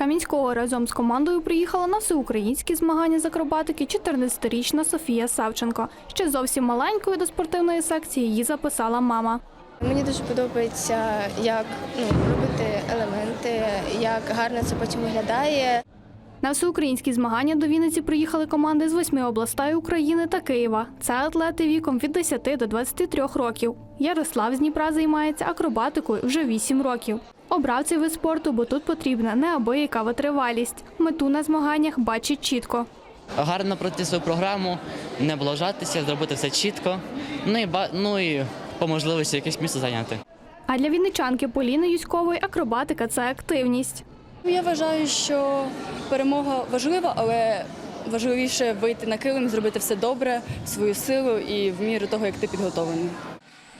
Кам'янського разом з командою приїхала на всеукраїнські змагання з акробатики 14-річна Софія Савченко. Ще зовсім маленькою до спортивної секції її записала мама. Мені дуже подобається, як ну, робити елементи, як гарно це потім виглядає. На всеукраїнські змагання до Вінниці приїхали команди з восьми областей України та Києва. Це атлети віком від 10 до 23 років. Ярослав з Дніпра займається акробатикою вже 8 років. Обрав цей вид спорту, бо тут потрібна неабияка витривалість. Мету на змаганнях бачить чітко. гарно пройти свою програму, не облажатися, зробити все чітко. Ну і ну і по можливості якесь місце зайняти. А для вінничанки Поліни Юськової акробатика це активність. Я вважаю, що перемога важлива, але важливіше вийти на килим, зробити все добре, свою силу і в міру того, як ти підготовлений.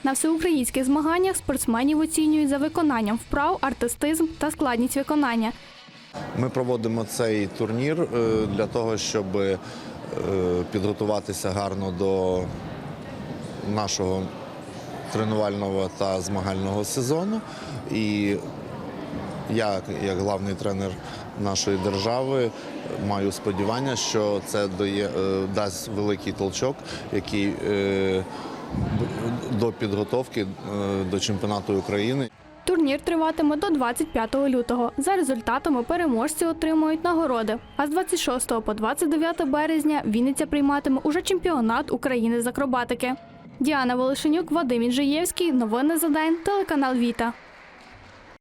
На всеукраїнських змаганнях спортсменів оцінюють за виконанням вправ, артистизм та складність виконання. Ми проводимо цей турнір е, для того, щоб е, підготуватися гарно до нашого тренувального та змагального сезону. І я, як главний тренер нашої держави, маю сподівання, що це дає, е, дасть великий толчок, який до підготовки е, до чемпіонату України. Турнір триватиме до 25 лютого. За результатами переможці отримують нагороди. А з 26 по 29 березня Вінниця прийматиме уже чемпіонат України з акробатики. Діана Волошенюк, Вадим Інжиєвський. Новини за день. Телеканал Віта.